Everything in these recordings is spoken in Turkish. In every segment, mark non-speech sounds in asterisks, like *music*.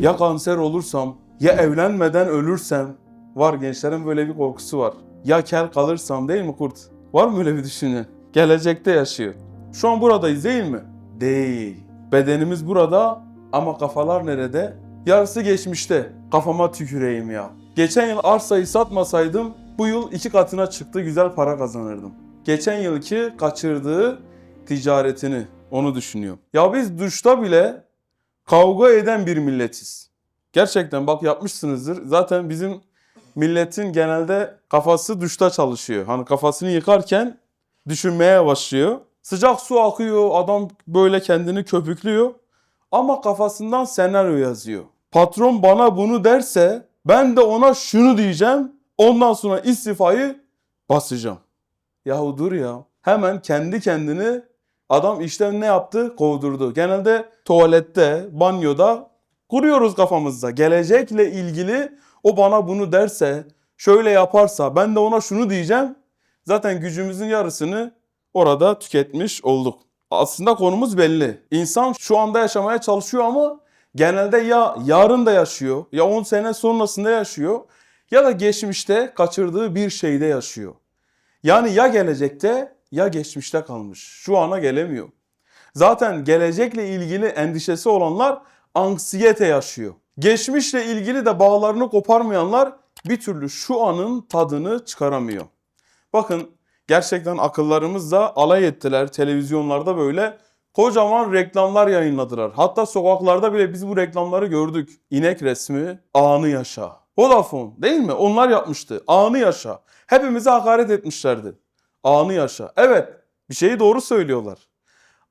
Ya kanser olursam, ya evlenmeden ölürsem. Var gençlerin böyle bir korkusu var. Ya kel kalırsam değil mi kurt? Var mı öyle bir düşünce? Gelecekte yaşıyor. Şu an buradayız değil mi? Değil. Bedenimiz burada ama kafalar nerede? Yarısı geçmişte. Kafama tüküreyim ya. Geçen yıl arsayı satmasaydım bu yıl iki katına çıktı güzel para kazanırdım. Geçen yılki kaçırdığı ticaretini onu düşünüyor. Ya biz duşta bile kavga eden bir milletiz. Gerçekten bak yapmışsınızdır. Zaten bizim milletin genelde kafası duşta çalışıyor. Hani kafasını yıkarken düşünmeye başlıyor. Sıcak su akıyor, adam böyle kendini köpüklüyor. Ama kafasından senaryo yazıyor. Patron bana bunu derse ben de ona şunu diyeceğim. Ondan sonra istifayı basacağım. Yahu dur ya. Hemen kendi kendini adam işten ne yaptı? Kovdurdu. Genelde tuvalette, banyoda kuruyoruz kafamızda. Gelecekle ilgili o bana bunu derse, şöyle yaparsa ben de ona şunu diyeceğim. Zaten gücümüzün yarısını orada tüketmiş olduk. Aslında konumuz belli. İnsan şu anda yaşamaya çalışıyor ama genelde ya yarın da yaşıyor, ya 10 sene sonrasında yaşıyor ya da geçmişte kaçırdığı bir şeyde yaşıyor. Yani ya gelecekte ya geçmişte kalmış. Şu ana gelemiyor. Zaten gelecekle ilgili endişesi olanlar anksiyete yaşıyor. Geçmişle ilgili de bağlarını koparmayanlar bir türlü şu anın tadını çıkaramıyor. Bakın gerçekten akıllarımızla alay ettiler. Televizyonlarda böyle kocaman reklamlar yayınladılar. Hatta sokaklarda bile biz bu reklamları gördük. İnek resmi, anı yaşa. Vodafone değil mi? Onlar yapmıştı. Anı yaşa. Hepimize hakaret etmişlerdi. Anı yaşa. Evet, bir şeyi doğru söylüyorlar.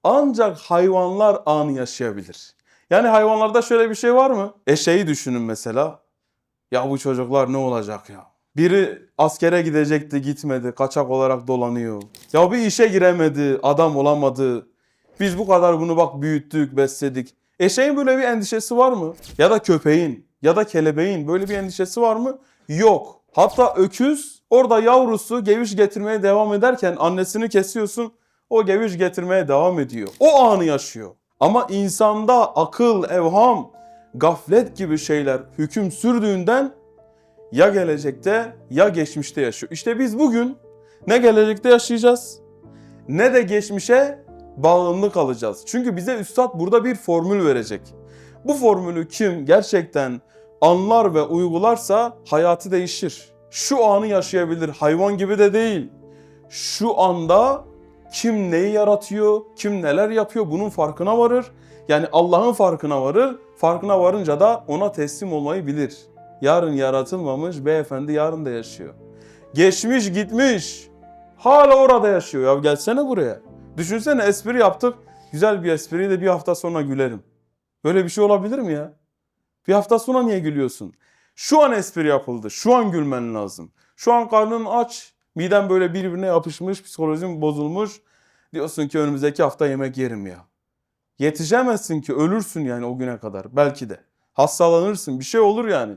Ancak hayvanlar anı yaşayabilir. Yani hayvanlarda şöyle bir şey var mı? Eşeği düşünün mesela. Ya bu çocuklar ne olacak ya? Biri askere gidecekti gitmedi, kaçak olarak dolanıyor. Ya bir işe giremedi, adam olamadı. Biz bu kadar bunu bak büyüttük, besledik. Eşeğin böyle bir endişesi var mı? Ya da köpeğin ya da kelebeğin böyle bir endişesi var mı? Yok. Hatta öküz orada yavrusu geviş getirmeye devam ederken annesini kesiyorsun. O geviş getirmeye devam ediyor. O anı yaşıyor. Ama insanda akıl, evham, gaflet gibi şeyler hüküm sürdüğünden ya gelecekte ya geçmişte yaşıyor. İşte biz bugün ne gelecekte yaşayacağız ne de geçmişe bağımlı kalacağız. Çünkü bize üstad burada bir formül verecek. Bu formülü kim gerçekten anlar ve uygularsa hayatı değişir. Şu anı yaşayabilir. Hayvan gibi de değil. Şu anda kim neyi yaratıyor, kim neler yapıyor bunun farkına varır. Yani Allah'ın farkına varır. Farkına varınca da ona teslim olmayı bilir. Yarın yaratılmamış beyefendi yarın da yaşıyor. Geçmiş gitmiş. Hala orada yaşıyor. Ya gelsene buraya. Düşünsene espri yaptık. Güzel bir espriyi de bir hafta sonra gülerim. Böyle bir şey olabilir mi ya? Bir hafta sonra niye gülüyorsun? Şu an espri yapıldı. Şu an gülmen lazım. Şu an karnın aç. Miden böyle birbirine yapışmış. Psikolojin bozulmuş. Diyorsun ki önümüzdeki hafta yemek yerim ya. Yetişemezsin ki ölürsün yani o güne kadar. Belki de. Hastalanırsın. Bir şey olur yani.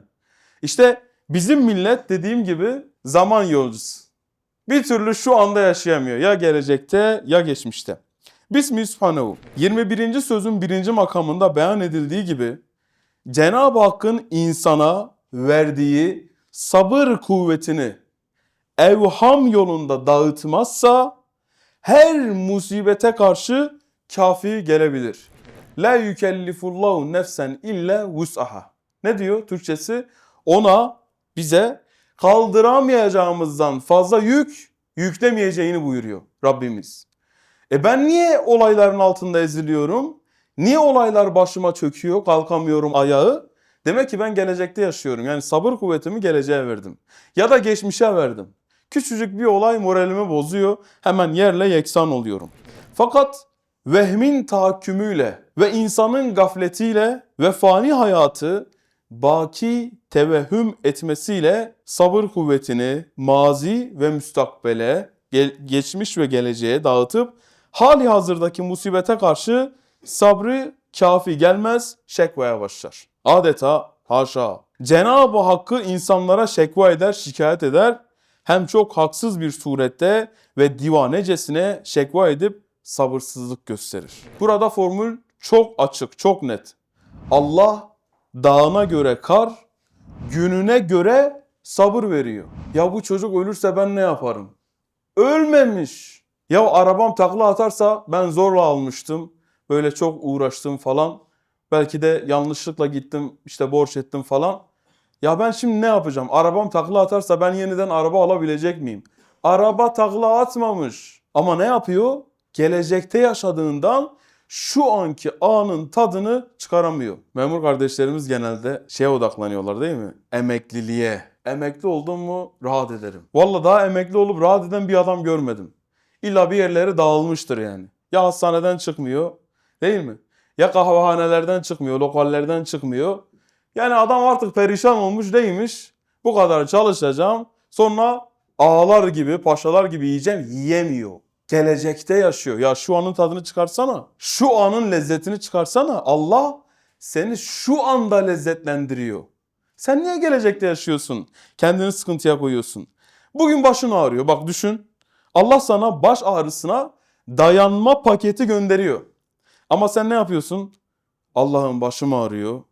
İşte bizim millet dediğim gibi zaman yolcusu. Bir türlü şu anda yaşayamıyor. Ya gelecekte ya geçmişte. Bismillah Subhanehu. 21. sözün 1. makamında beyan edildiği gibi Cenab-ı Hakk'ın insana verdiği sabır kuvvetini evham yolunda dağıtmazsa her musibete karşı kafi gelebilir. La yükellifullahu nefsen illa vus'aha. Ne diyor Türkçesi? Ona bize kaldıramayacağımızdan fazla yük yüklemeyeceğini buyuruyor Rabbimiz. E ben niye olayların altında eziliyorum? Niye olaylar başıma çöküyor, kalkamıyorum ayağı? Demek ki ben gelecekte yaşıyorum. Yani sabır kuvvetimi geleceğe verdim. Ya da geçmişe verdim. Küçücük bir olay moralimi bozuyor. Hemen yerle yeksan oluyorum. Fakat vehmin tahakkümüyle ve insanın gafletiyle ve fani hayatı baki tevehhüm etmesiyle sabır kuvvetini mazi ve müstakbele, geçmiş ve geleceğe dağıtıp hali hazırdaki musibete karşı sabrı kafi gelmez, şekvaya başlar. Adeta haşa. Cenab-ı Hakk'ı insanlara şekva eder, şikayet eder. Hem çok haksız bir surette ve divanecesine şekva edip sabırsızlık gösterir. Burada formül çok açık, çok net. Allah dağına göre kar, gününe göre sabır veriyor. Ya bu çocuk ölürse ben ne yaparım? Ölmemiş. Ya arabam takla atarsa ben zorla almıştım. Böyle çok uğraştım falan. Belki de yanlışlıkla gittim işte borç ettim falan. Ya ben şimdi ne yapacağım? Arabam takla atarsa ben yeniden araba alabilecek miyim? Araba takla atmamış. Ama ne yapıyor? Gelecekte yaşadığından şu anki anın tadını çıkaramıyor. Memur kardeşlerimiz genelde şeye odaklanıyorlar değil mi? Emekliliğe. Emekli oldum mu rahat ederim. Vallahi daha emekli olup rahat eden bir adam görmedim. İlla bir yerleri dağılmıştır yani. Ya hastaneden çıkmıyor değil mi? Ya kahvehanelerden çıkmıyor, lokallerden çıkmıyor. Yani adam artık perişan olmuş neymiş? Bu kadar çalışacağım. Sonra ağalar gibi, paşalar gibi yiyeceğim. Yiyemiyor. Gelecekte yaşıyor. Ya şu anın tadını çıkarsana. Şu anın lezzetini çıkarsana. Allah seni şu anda lezzetlendiriyor. Sen niye gelecekte yaşıyorsun? Kendini sıkıntıya koyuyorsun. Bugün başın ağrıyor. Bak düşün. Allah sana baş ağrısına dayanma paketi gönderiyor. Ama sen ne yapıyorsun? Allah'ın başım ağrıyor.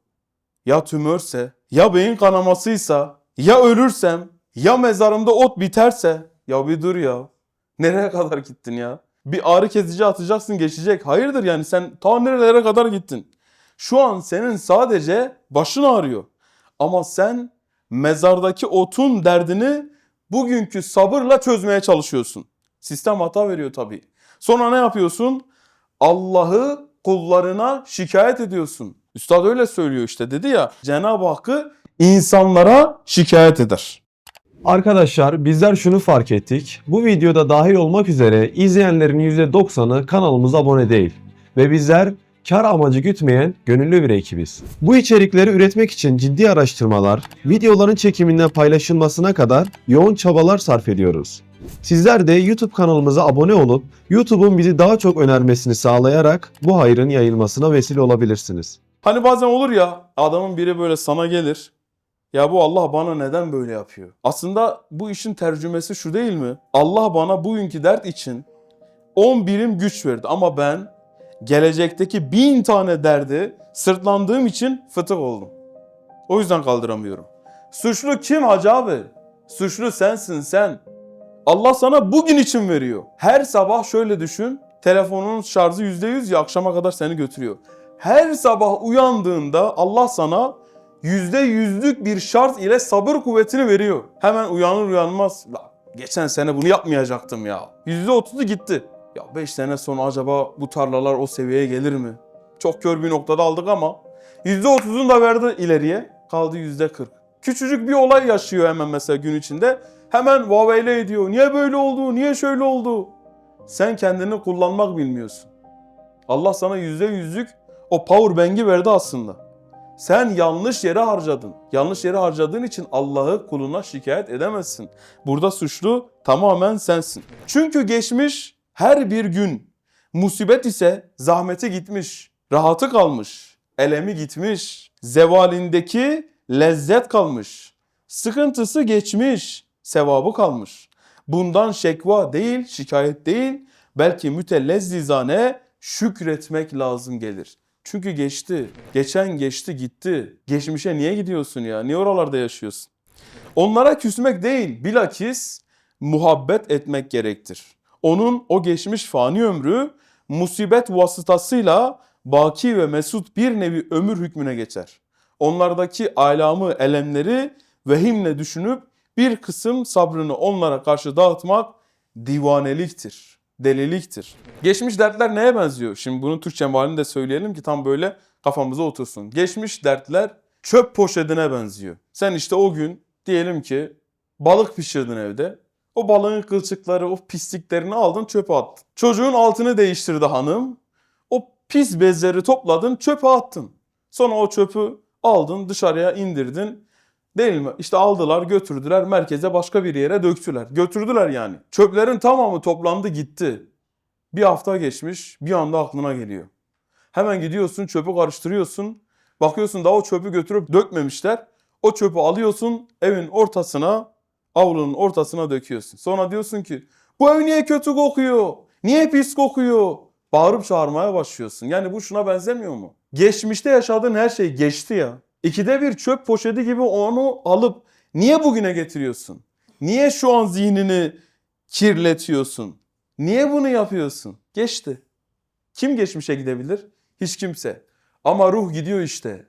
Ya tümörse, ya beyin kanamasıysa, ya ölürsem, ya mezarımda ot biterse. Ya bir dur ya. Nereye kadar gittin ya? Bir ağrı kesici atacaksın geçecek. Hayırdır yani sen ta nerelere kadar gittin? Şu an senin sadece başın ağrıyor. Ama sen mezardaki otun derdini bugünkü sabırla çözmeye çalışıyorsun. Sistem hata veriyor tabii. Sonra ne yapıyorsun? Allah'ı kullarına şikayet ediyorsun. Üstad öyle söylüyor işte dedi ya Cenab-ı Hakk'ı insanlara şikayet eder. Arkadaşlar bizler şunu fark ettik. Bu videoda dahil olmak üzere izleyenlerin %90'ı kanalımıza abone değil. Ve bizler kar amacı gütmeyen gönüllü bir ekibiz. Bu içerikleri üretmek için ciddi araştırmalar, videoların çekiminden paylaşılmasına kadar yoğun çabalar sarf ediyoruz. Sizler de YouTube kanalımıza abone olup YouTube'un bizi daha çok önermesini sağlayarak bu hayrın yayılmasına vesile olabilirsiniz. Hani bazen olur ya adamın biri böyle sana gelir. Ya bu Allah bana neden böyle yapıyor? Aslında bu işin tercümesi şu değil mi? Allah bana bugünkü dert için 10 birim güç verdi ama ben gelecekteki bin tane derdi sırtlandığım için fıtık oldum. O yüzden kaldıramıyorum. Suçlu kim hacı abi? Suçlu sensin sen. Allah sana bugün için veriyor. Her sabah şöyle düşün. Telefonun şarjı %100 ya akşama kadar seni götürüyor. Her sabah uyandığında Allah sana yüzde yüzlük bir şart ile sabır kuvvetini veriyor. Hemen uyanır uyanmaz. "La, geçen sene bunu yapmayacaktım ya. Yüzde otuzu gitti. Ya 5 sene sonra acaba bu tarlalar o seviyeye gelir mi? Çok kör bir noktada aldık ama yüzde otuzunu da verdi ileriye. Kaldı yüzde kırk. Küçücük bir olay yaşıyor hemen mesela gün içinde. Hemen vaveyle ediyor. Niye böyle oldu? Niye şöyle oldu? Sen kendini kullanmak bilmiyorsun. Allah sana yüzde yüzlük o power bank'i verdi aslında. Sen yanlış yere harcadın. Yanlış yere harcadığın için Allah'ı kuluna şikayet edemezsin. Burada suçlu tamamen sensin. Çünkü geçmiş her bir gün musibet ise zahmeti gitmiş, rahatı kalmış, elemi gitmiş, zevalindeki lezzet kalmış, sıkıntısı geçmiş, sevabı kalmış. Bundan şekva değil, şikayet değil, belki mütellezzizane şükretmek lazım gelir. Çünkü geçti. Geçen geçti gitti. Geçmişe niye gidiyorsun ya? Niye oralarda yaşıyorsun? Onlara küsmek değil, bilakis muhabbet etmek gerektir. Onun o geçmiş fani ömrü musibet vasıtasıyla baki ve mesut bir nevi ömür hükmüne geçer. Onlardaki alamı, elemleri vehimle düşünüp bir kısım sabrını onlara karşı dağıtmak divaneliktir, deliliktir. Geçmiş dertler neye benziyor? Şimdi bunun Türkçe halini de söyleyelim ki tam böyle kafamıza otursun. Geçmiş dertler çöp poşetine benziyor. Sen işte o gün diyelim ki balık pişirdin evde. O balığın kılçıkları, o pisliklerini aldın çöpe attın. Çocuğun altını değiştirdi hanım. O pis bezleri topladın çöpe attın. Sonra o çöpü aldın dışarıya indirdin. Değil mi? İşte aldılar götürdüler merkeze başka bir yere döktüler. Götürdüler yani. Çöplerin tamamı toplandı gitti. Bir hafta geçmiş bir anda aklına geliyor. Hemen gidiyorsun çöpü karıştırıyorsun. Bakıyorsun daha o çöpü götürüp dökmemişler. O çöpü alıyorsun evin ortasına, avlunun ortasına döküyorsun. Sonra diyorsun ki bu ev niye kötü kokuyor? Niye pis kokuyor? Bağırıp çağırmaya başlıyorsun. Yani bu şuna benzemiyor mu? Geçmişte yaşadığın her şey geçti ya. İkide bir çöp poşeti gibi onu alıp niye bugüne getiriyorsun? Niye şu an zihnini kirletiyorsun? Niye bunu yapıyorsun? Geçti. Kim geçmişe gidebilir? Hiç kimse. Ama ruh gidiyor işte.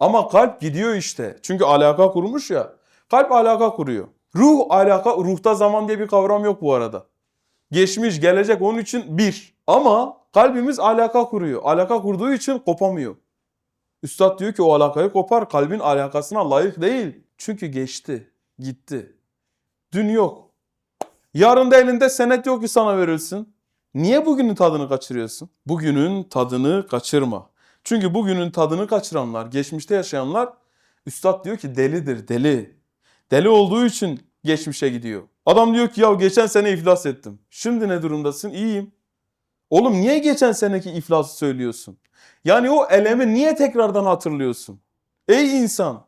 Ama kalp gidiyor işte. Çünkü alaka kurmuş ya. Kalp alaka kuruyor. Ruh alaka, ruhta zaman diye bir kavram yok bu arada. Geçmiş, gelecek onun için bir. Ama kalbimiz alaka kuruyor. Alaka kurduğu için kopamıyor. Üstad diyor ki o alakayı kopar. Kalbin alakasına layık değil. Çünkü geçti, gitti. Dün yok. Yarın da elinde senet yok ki sana verilsin. Niye bugünün tadını kaçırıyorsun? Bugünün tadını kaçırma. Çünkü bugünün tadını kaçıranlar, geçmişte yaşayanlar Üstad diyor ki delidir, deli. Deli olduğu için geçmişe gidiyor. Adam diyor ki ya geçen sene iflas ettim. Şimdi ne durumdasın? İyiyim. Oğlum niye geçen seneki iflası söylüyorsun? Yani o elemi niye tekrardan hatırlıyorsun? Ey insan!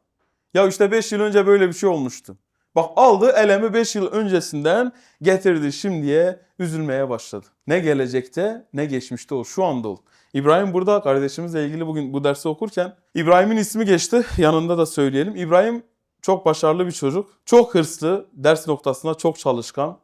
Ya işte 5 yıl önce böyle bir şey olmuştu. Bak aldı elemi 5 yıl öncesinden getirdi şimdiye üzülmeye başladı. Ne gelecekte ne geçmişte ol. Şu anda ol. İbrahim burada kardeşimizle ilgili bugün bu dersi okurken İbrahim'in ismi geçti. Yanında da söyleyelim. İbrahim çok başarılı bir çocuk. Çok hırslı. Ders noktasında çok çalışkan.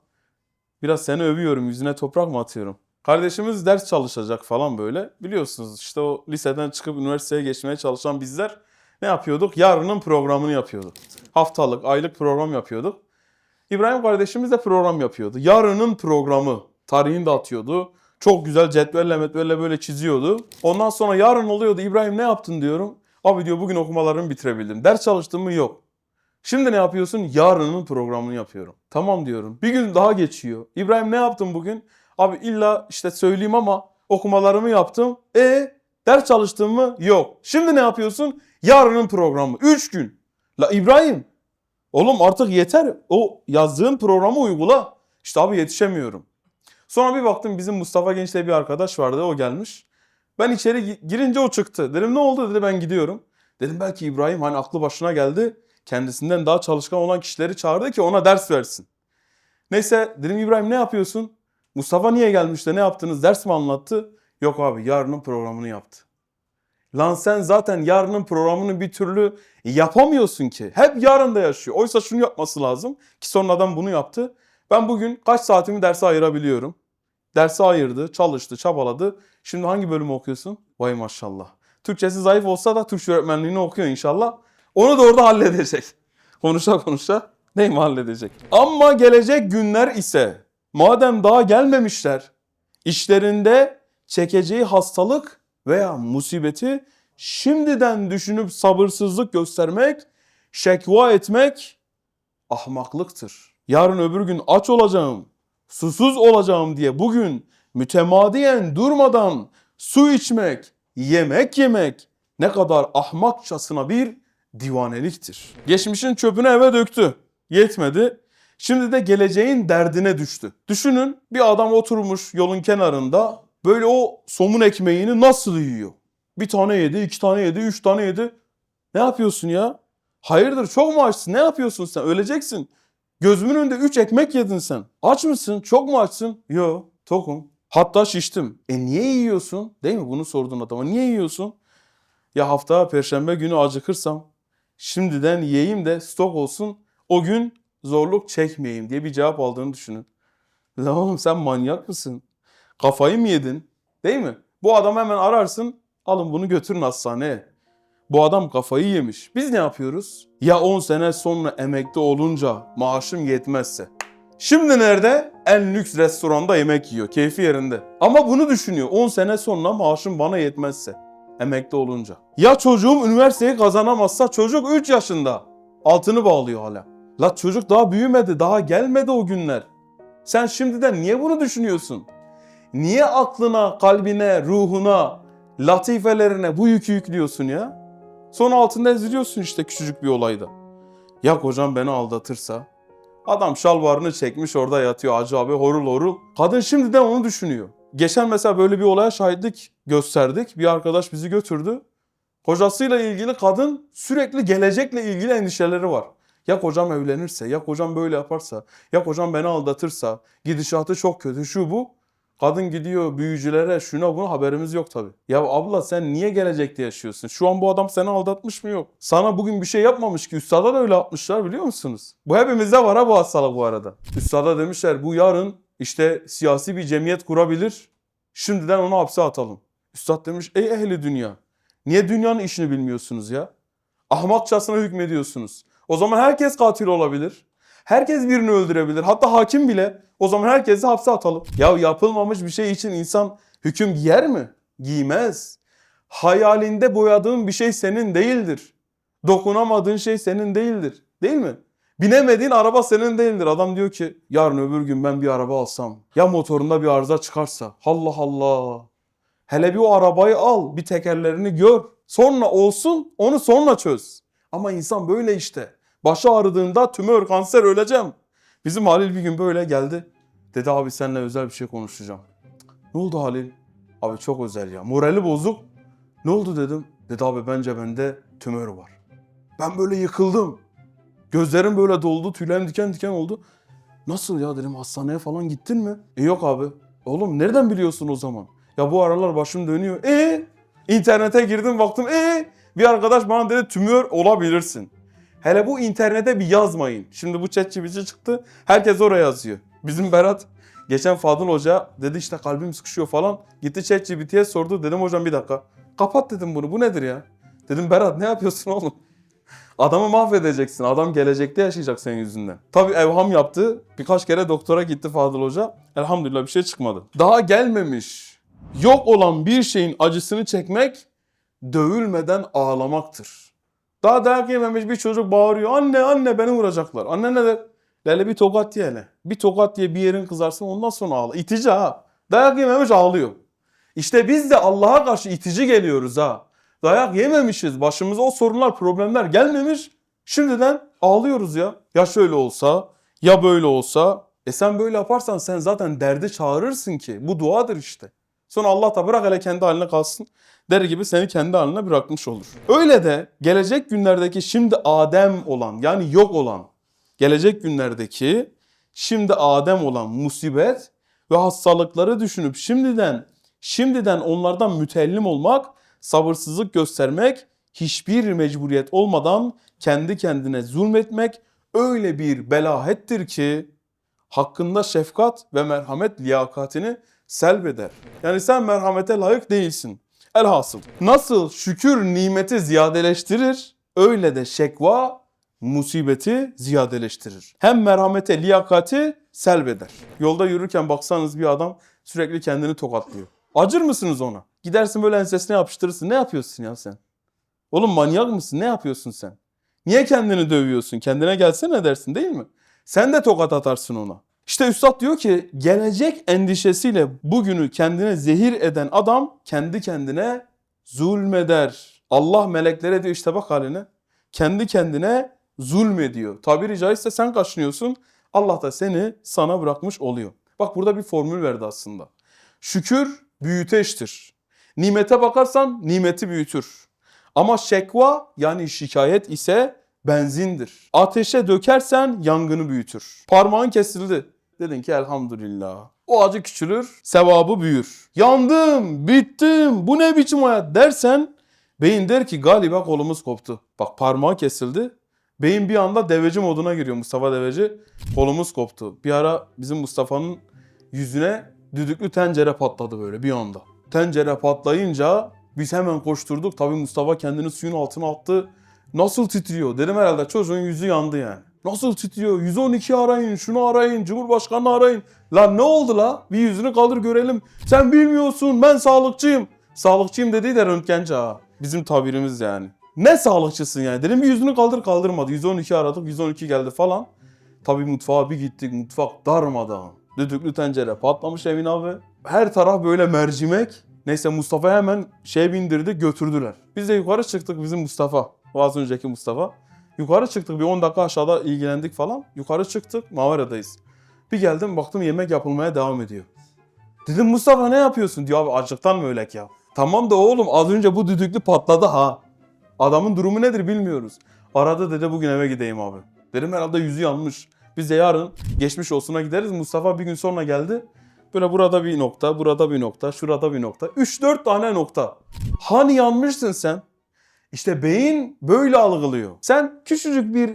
Biraz seni övüyorum. Yüzüne toprak mı atıyorum? Kardeşimiz ders çalışacak falan böyle. Biliyorsunuz işte o liseden çıkıp üniversiteye geçmeye çalışan bizler ne yapıyorduk? Yarının programını yapıyorduk. Haftalık, aylık program yapıyorduk. İbrahim kardeşimiz de program yapıyordu. Yarının programı. Tarihini de atıyordu. Çok güzel cetvelle metvelle böyle çiziyordu. Ondan sonra yarın oluyordu. İbrahim ne yaptın diyorum. Abi diyor bugün okumalarımı bitirebildim. Ders çalıştın mı? Yok. Şimdi ne yapıyorsun? Yarının programını yapıyorum. Tamam diyorum. Bir gün daha geçiyor. İbrahim ne yaptın bugün? Abi illa işte söyleyeyim ama okumalarımı yaptım. E ders çalıştın mı? Yok. Şimdi ne yapıyorsun? Yarının programı. Üç gün. La İbrahim. Oğlum artık yeter. O yazdığın programı uygula. İşte abi yetişemiyorum. Sonra bir baktım bizim Mustafa Genç diye bir arkadaş vardı. O gelmiş. Ben içeri gi- girince o çıktı. Dedim ne oldu dedi ben gidiyorum. Dedim belki İbrahim hani aklı başına geldi. Kendisinden daha çalışkan olan kişileri çağırdı ki ona ders versin. Neyse dedim İbrahim ne yapıyorsun? Mustafa niye gelmiş de ne yaptınız? Ders mi anlattı? Yok abi yarının programını yaptı. Lan sen zaten yarının programını bir türlü yapamıyorsun ki. Hep yarın da yaşıyor. Oysa şunu yapması lazım ki sonradan bunu yaptı. Ben bugün kaç saatimi derse ayırabiliyorum? Derse ayırdı, çalıştı, çabaladı. Şimdi hangi bölümü okuyorsun? Vay maşallah. Türkçesi zayıf olsa da Türkçe öğretmenliğini okuyor inşallah. Onu da orada *laughs* halledecek. Konuşa konuşa değil mi halledecek? Ama gelecek günler ise madem daha gelmemişler işlerinde çekeceği hastalık veya musibeti şimdiden düşünüp sabırsızlık göstermek, şekva etmek ahmaklıktır. Yarın öbür gün aç olacağım, susuz olacağım diye bugün mütemadiyen durmadan su içmek, yemek yemek ne kadar ahmakçasına bir divaneliktir. Geçmişin çöpünü eve döktü. Yetmedi. Şimdi de geleceğin derdine düştü. Düşünün bir adam oturmuş yolun kenarında böyle o somun ekmeğini nasıl yiyor? Bir tane yedi, iki tane yedi, üç tane yedi. Ne yapıyorsun ya? Hayırdır çok mu açsın? Ne yapıyorsun sen? Öleceksin. Gözümün önünde üç ekmek yedin sen. Aç mısın? Çok mu açsın? Yo, tokum. Hatta şiştim. E niye yiyorsun? Değil mi? Bunu sordun adama. Niye yiyorsun? Ya hafta perşembe günü acıkırsam şimdiden yiyeyim de stok olsun. O gün zorluk çekmeyeyim diye bir cevap aldığını düşünün. La oğlum sen manyak mısın? Kafayı mı yedin? Değil mi? Bu adamı hemen ararsın. Alın bunu götürün hastaneye. Bu adam kafayı yemiş. Biz ne yapıyoruz? Ya 10 sene sonra emekli olunca maaşım yetmezse. Şimdi nerede? En lüks restoranda yemek yiyor. Keyfi yerinde. Ama bunu düşünüyor. 10 sene sonra maaşım bana yetmezse. Emekli olunca. Ya çocuğum üniversiteyi kazanamazsa çocuk 3 yaşında. Altını bağlıyor hala. La çocuk daha büyümedi. Daha gelmedi o günler. Sen şimdiden niye bunu düşünüyorsun? Niye aklına, kalbine, ruhuna, latifelerine bu yükü yüklüyorsun ya? Sonra altında eziliyorsun işte küçücük bir olayda. Ya kocam beni aldatırsa? Adam şalvarını çekmiş orada yatıyor acı abi horul horul. Kadın şimdiden onu düşünüyor. Geçen mesela böyle bir olaya şahitlik gösterdik. Bir arkadaş bizi götürdü. Kocasıyla ilgili kadın sürekli gelecekle ilgili endişeleri var. Ya kocam evlenirse, ya kocam böyle yaparsa, ya kocam beni aldatırsa, gidişatı çok kötü şu bu. Kadın gidiyor büyücülere şuna buna haberimiz yok tabii. Ya abla sen niye gelecekte yaşıyorsun? Şu an bu adam seni aldatmış mı yok? Sana bugün bir şey yapmamış ki. Üstada da öyle yapmışlar biliyor musunuz? Bu hepimizde var ha bu hastalık bu arada. Üstada demişler bu yarın işte siyasi bir cemiyet kurabilir. Şimdiden onu hapse atalım. Üstad demiş ey ehli dünya. Niye dünyanın işini bilmiyorsunuz ya? Ahmakçasına hükmediyorsunuz. O zaman herkes katil olabilir. Herkes birini öldürebilir. Hatta hakim bile. O zaman herkesi hapse atalım. Ya yapılmamış bir şey için insan hüküm giyer mi? Giymez. Hayalinde boyadığın bir şey senin değildir. Dokunamadığın şey senin değildir. Değil mi? Binemediğin araba senin değildir. Adam diyor ki yarın öbür gün ben bir araba alsam ya motorunda bir arıza çıkarsa Allah Allah. Hele bir o arabayı al bir tekerlerini gör. Sonra olsun onu sonra çöz. Ama insan böyle işte. Başı ağrıdığında tümör, kanser öleceğim. Bizim Halil bir gün böyle geldi. Dedi abi seninle özel bir şey konuşacağım. Ne oldu Halil? Abi çok özel ya. Morali bozuk. Ne oldu dedim. Dedi abi bence bende tümör var. Ben böyle yıkıldım. Gözlerim böyle doldu, tüylerim diken diken oldu. Nasıl ya dedim hastaneye falan gittin mi? E yok abi. Oğlum nereden biliyorsun o zaman? Ya bu aralar başım dönüyor. E internete girdim baktım. E bir arkadaş bana dedi tümör olabilirsin. Hele bu internete bir yazmayın. Şimdi bu ChatGPT çıktı. Herkes oraya yazıyor. Bizim Berat geçen Fadıl Hoca dedi işte kalbim sıkışıyor falan. Gitti ChatGPT'ye sordu. Dedim hocam bir dakika. Kapat dedim bunu. Bu nedir ya? Dedim Berat ne yapıyorsun oğlum? Adamı mahvedeceksin. Adam gelecekte yaşayacak senin yüzünden. Tabii evham yaptı. Birkaç kere doktora gitti Fadıl Hoca. Elhamdülillah bir şey çıkmadı. Daha gelmemiş. Yok olan bir şeyin acısını çekmek dövülmeden ağlamaktır. Daha dayak yememiş bir çocuk bağırıyor. Anne anne beni vuracaklar. Anne ne der? Lele bir tokat ye hele. Bir tokat diye bir yerin kızarsın ondan sonra ağla. İtici ha. Dayak yememiş ağlıyor. İşte biz de Allah'a karşı itici geliyoruz ha. Dayak yememişiz. Başımıza o sorunlar, problemler gelmemiş. Şimdiden ağlıyoruz ya. Ya şöyle olsa, ya böyle olsa. E sen böyle yaparsan sen zaten derdi çağırırsın ki. Bu duadır işte. Sonra Allah da bırak hele kendi haline kalsın der gibi seni kendi haline bırakmış olur. Öyle de gelecek günlerdeki şimdi Adem olan yani yok olan gelecek günlerdeki şimdi Adem olan musibet ve hastalıkları düşünüp şimdiden şimdiden onlardan mütellim olmak, sabırsızlık göstermek, hiçbir mecburiyet olmadan kendi kendine zulmetmek öyle bir belahettir ki hakkında şefkat ve merhamet liyakatini selbeder. Yani sen merhamete layık değilsin. Elhasıl nasıl şükür nimeti ziyadeleştirir, öyle de şekva musibeti ziyadeleştirir. Hem merhamete liyakati selbeder. Yolda yürürken baksanız bir adam sürekli kendini tokatlıyor. Acır mısınız ona? Gidersin böyle ensesine yapıştırırsın. Ne yapıyorsun ya sen? Oğlum manyak mısın? Ne yapıyorsun sen? Niye kendini dövüyorsun? Kendine gelsene dersin değil mi? Sen de tokat atarsın ona. İşte Üstad diyor ki gelecek endişesiyle bugünü kendine zehir eden adam kendi kendine zulmeder. Allah meleklere diyor işte bak haline. Kendi kendine zulmediyor. Tabiri caizse sen kaşınıyorsun. Allah da seni sana bırakmış oluyor. Bak burada bir formül verdi aslında. Şükür büyüteçtir. Nimete bakarsan nimeti büyütür. Ama şekva yani şikayet ise benzindir. Ateşe dökersen yangını büyütür. Parmağın kesildi. Dedin ki elhamdülillah. O acı küçülür, sevabı büyür. Yandım, bittim, bu ne biçim hayat dersen beyin der ki galiba kolumuz koptu. Bak parmağı kesildi. Beyin bir anda deveci moduna giriyor Mustafa Deveci. Kolumuz koptu. Bir ara bizim Mustafa'nın yüzüne düdüklü tencere patladı böyle bir anda. Tencere patlayınca biz hemen koşturduk. Tabii Mustafa kendini suyun altına attı. Nasıl titriyor? Dedim herhalde çocuğun yüzü yandı yani. Nasıl titriyor? 112 arayın, şunu arayın, Cumhurbaşkanını arayın. Lan ne oldu la? Bir yüzünü kaldır görelim. Sen bilmiyorsun ben sağlıkçıyım. Sağlıkçıyım dediği de röntgenci ha. Bizim tabirimiz yani. Ne sağlıkçısın yani? Dedim bir yüzünü kaldır kaldırmadı. 112 aradık 112 geldi falan. Tabii mutfağa bir gittik mutfak darmadan. Düdüklü tencere patlamış Emin abi. Her taraf böyle mercimek. Neyse Mustafa hemen şey bindirdi götürdüler. Biz de yukarı çıktık bizim Mustafa. O az önceki Mustafa. Yukarı çıktık bir 10 dakika aşağıda ilgilendik falan. Yukarı çıktık Mavera'dayız. Bir geldim baktım yemek yapılmaya devam ediyor. Dedim Mustafa ne yapıyorsun diyor abi açlıktan mı ölek ya. Tamam da oğlum az önce bu düdüklü patladı ha. Adamın durumu nedir bilmiyoruz. Arada dedi bugün eve gideyim abi. Dedim herhalde yüzü yanmış. Biz de yarın geçmiş olsuna gideriz. Mustafa bir gün sonra geldi. Böyle burada bir nokta, burada bir nokta, şurada bir nokta. 3-4 tane nokta. Hani yanmışsın sen? İşte beyin böyle algılıyor. Sen küçücük bir,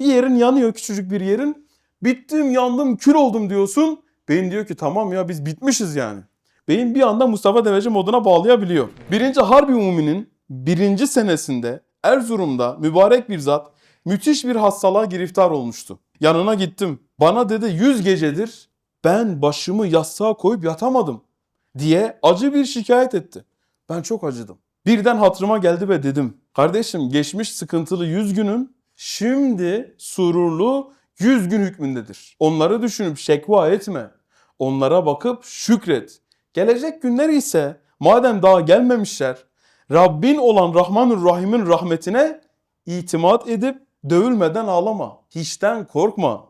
bir yerin yanıyor, küçücük bir yerin. Bittim, yandım, kül oldum diyorsun. Beyin diyor ki tamam ya biz bitmişiz yani. Beyin bir anda Mustafa Deveci moduna bağlayabiliyor. Birinci Harbi Umumi'nin birinci senesinde Erzurum'da mübarek bir zat müthiş bir hastalığa giriftar olmuştu. Yanına gittim. Bana dedi 100 gecedir ben başımı yastığa koyup yatamadım diye acı bir şikayet etti. Ben çok acıdım. Birden hatırıma geldi ve dedim. Kardeşim geçmiş sıkıntılı 100 günün şimdi sururlu 100 gün hükmündedir. Onları düşünüp şekva etme. Onlara bakıp şükret. Gelecek günler ise madem daha gelmemişler Rabbin olan Rahmanur Rahim'in rahmetine itimat edip dövülmeden ağlama. Hiçten korkma.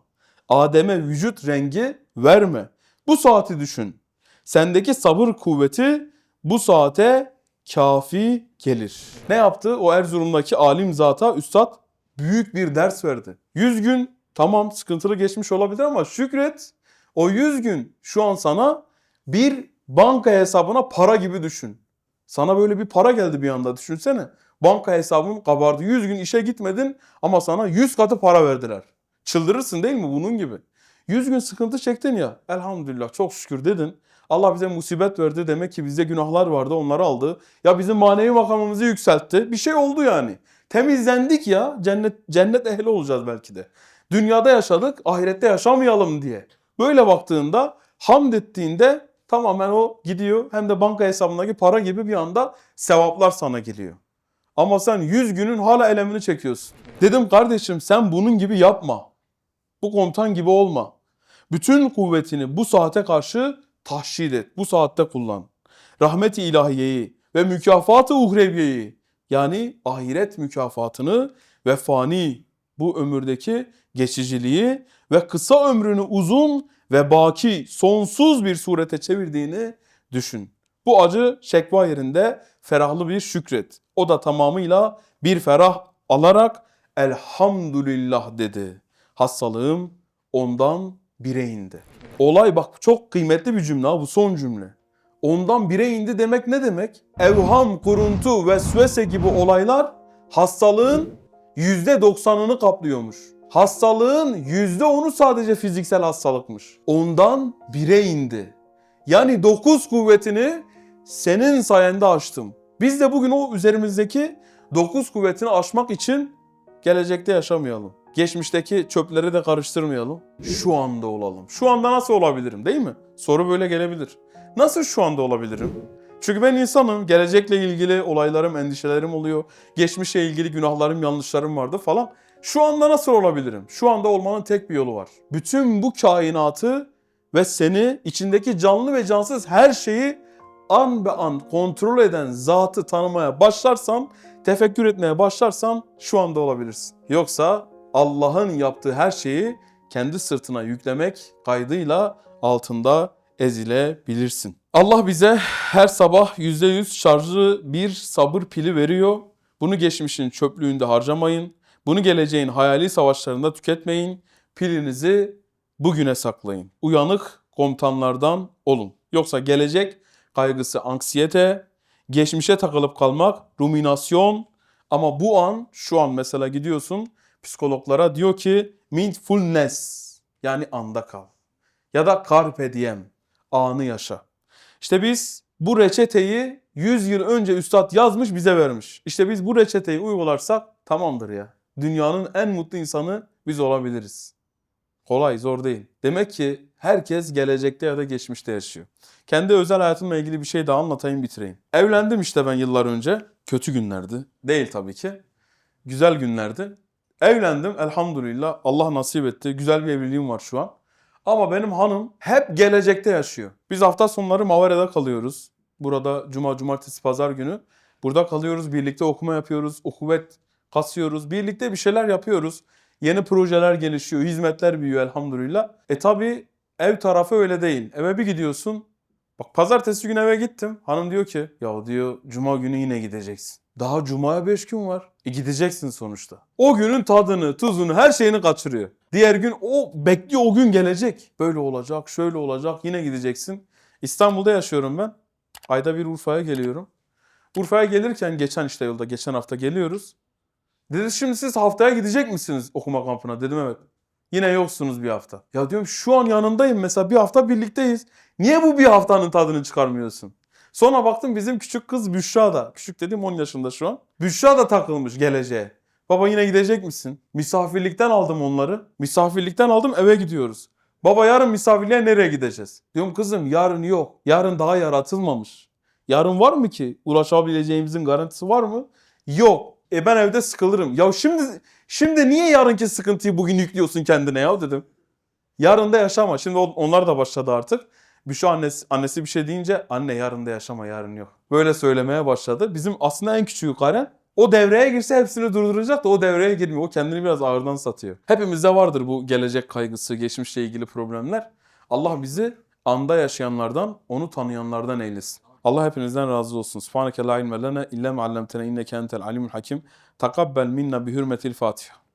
Adem'e vücut rengi verme. Bu saati düşün. Sendeki sabır kuvveti bu saate kafi gelir. Ne yaptı? O Erzurum'daki alim zata üstad büyük bir ders verdi. 100 gün tamam sıkıntılı geçmiş olabilir ama şükret. O 100 gün şu an sana bir banka hesabına para gibi düşün. Sana böyle bir para geldi bir anda düşünsene. Banka hesabın kabardı. 100 gün işe gitmedin ama sana 100 katı para verdiler. Çıldırırsın değil mi bunun gibi? 100 gün sıkıntı çektin ya. Elhamdülillah çok şükür dedin. Allah bize musibet verdi. Demek ki bizde günahlar vardı onları aldı. Ya bizim manevi makamımızı yükseltti. Bir şey oldu yani. Temizlendik ya. Cennet cennet ehli olacağız belki de. Dünyada yaşadık, ahirette yaşamayalım diye. Böyle baktığında hamd ettiğinde tamamen o gidiyor. Hem de banka hesabındaki para gibi bir anda sevaplar sana geliyor. Ama sen 100 günün hala elemini çekiyorsun. Dedim kardeşim sen bunun gibi yapma. Bu komutan gibi olma. Bütün kuvvetini bu saate karşı tahşid et. Bu saatte kullan. Rahmet-i ilahiyeyi ve mükafatı uhreviyeyi yani ahiret mükafatını ve fani bu ömürdeki geçiciliği ve kısa ömrünü uzun ve baki sonsuz bir surete çevirdiğini düşün. Bu acı şekva yerinde ferahlı bir şükret. O da tamamıyla bir ferah alarak elhamdülillah dedi. Hastalığım ondan bire indi. Olay bak çok kıymetli bir cümle bu son cümle. Ondan bire indi demek ne demek? Evham, kuruntu, vesvese gibi olaylar hastalığın %90'ını kaplıyormuş. Hastalığın %10'u sadece fiziksel hastalıkmış. Ondan bire indi. Yani dokuz kuvvetini senin sayende aştım. Biz de bugün o üzerimizdeki dokuz kuvvetini aşmak için gelecekte yaşamayalım. Geçmişteki çöpleri de karıştırmayalım. Şu anda olalım. Şu anda nasıl olabilirim değil mi? Soru böyle gelebilir. Nasıl şu anda olabilirim? Çünkü ben insanım. Gelecekle ilgili olaylarım, endişelerim oluyor. Geçmişle ilgili günahlarım, yanlışlarım vardı falan. Şu anda nasıl olabilirim? Şu anda olmanın tek bir yolu var. Bütün bu kainatı ve seni içindeki canlı ve cansız her şeyi an be an kontrol eden zatı tanımaya başlarsan, tefekkür etmeye başlarsan şu anda olabilirsin. Yoksa Allah'ın yaptığı her şeyi kendi sırtına yüklemek kaydıyla altında ezilebilirsin. Allah bize her sabah %100 şarjlı bir sabır pili veriyor. Bunu geçmişin çöplüğünde harcamayın. Bunu geleceğin hayali savaşlarında tüketmeyin. Pilinizi bugüne saklayın. Uyanık komutanlardan olun. Yoksa gelecek kaygısı anksiyete, geçmişe takılıp kalmak, ruminasyon ama bu an şu an mesela gidiyorsun psikologlara diyor ki mindfulness yani anda kal. Ya da carpe diem anı yaşa. İşte biz bu reçeteyi 100 yıl önce üstad yazmış bize vermiş. İşte biz bu reçeteyi uygularsak tamamdır ya. Dünyanın en mutlu insanı biz olabiliriz. Kolay, zor değil. Demek ki herkes gelecekte ya da geçmişte yaşıyor. Kendi özel hayatımla ilgili bir şey daha anlatayım bitireyim. Evlendim işte ben yıllar önce. Kötü günlerdi. Değil tabii ki. Güzel günlerdi. Evlendim elhamdülillah. Allah nasip etti. Güzel bir evliliğim var şu an. Ama benim hanım hep gelecekte yaşıyor. Biz hafta sonları Mavara'da kalıyoruz. Burada cuma, cumartesi, pazar günü. Burada kalıyoruz, birlikte okuma yapıyoruz, okuvvet kasıyoruz, birlikte bir şeyler yapıyoruz. Yeni projeler gelişiyor, hizmetler büyüyor elhamdülillah. E tabi ev tarafı öyle değil. Eve bir gidiyorsun. Bak pazartesi günü eve gittim. Hanım diyor ki ya diyor cuma günü yine gideceksin. Daha cumaya 5 gün var. E gideceksin sonuçta. O günün tadını, tuzunu, her şeyini kaçırıyor. Diğer gün o bekliyor o gün gelecek. Böyle olacak, şöyle olacak. Yine gideceksin. İstanbul'da yaşıyorum ben. Ayda bir Urfa'ya geliyorum. Urfa'ya gelirken geçen işte yolda geçen hafta geliyoruz. Dedi şimdi siz haftaya gidecek misiniz okuma kampına? Dedim evet. Yine yoksunuz bir hafta. Ya diyorum şu an yanındayım mesela bir hafta birlikteyiz. Niye bu bir haftanın tadını çıkarmıyorsun? Sonra baktım bizim küçük kız Büşra da. Küçük dediğim 10 yaşında şu an. Büşra da takılmış geleceğe. Baba yine gidecek misin? Misafirlikten aldım onları. Misafirlikten aldım eve gidiyoruz. Baba yarın misafirliğe nereye gideceğiz? Diyorum kızım yarın yok. Yarın daha yaratılmamış. Yarın var mı ki? Ulaşabileceğimizin garantisi var mı? Yok. E ben evde sıkılırım. Ya şimdi şimdi niye yarınki sıkıntıyı bugün yüklüyorsun kendine ya dedim. Yarın da yaşama. Şimdi on- onlar da başladı artık. Büşra annesi, annesi bir şey deyince anne yarın da yaşama yarın yok. Böyle söylemeye başladı. Bizim aslında en küçüğü Karen o devreye girse hepsini durduracak da o devreye girmiyor. O kendini biraz ağırdan satıyor. Hepimizde vardır bu gelecek kaygısı, geçmişle ilgili problemler. Allah bizi anda yaşayanlardan, onu tanıyanlardan eylesin. Allah hepinizden razı olsun. Subhaneke la ilme lene illa ma allamtena inneke entel alimul hakim. Takabbel minna bi hürmetil Fatiha.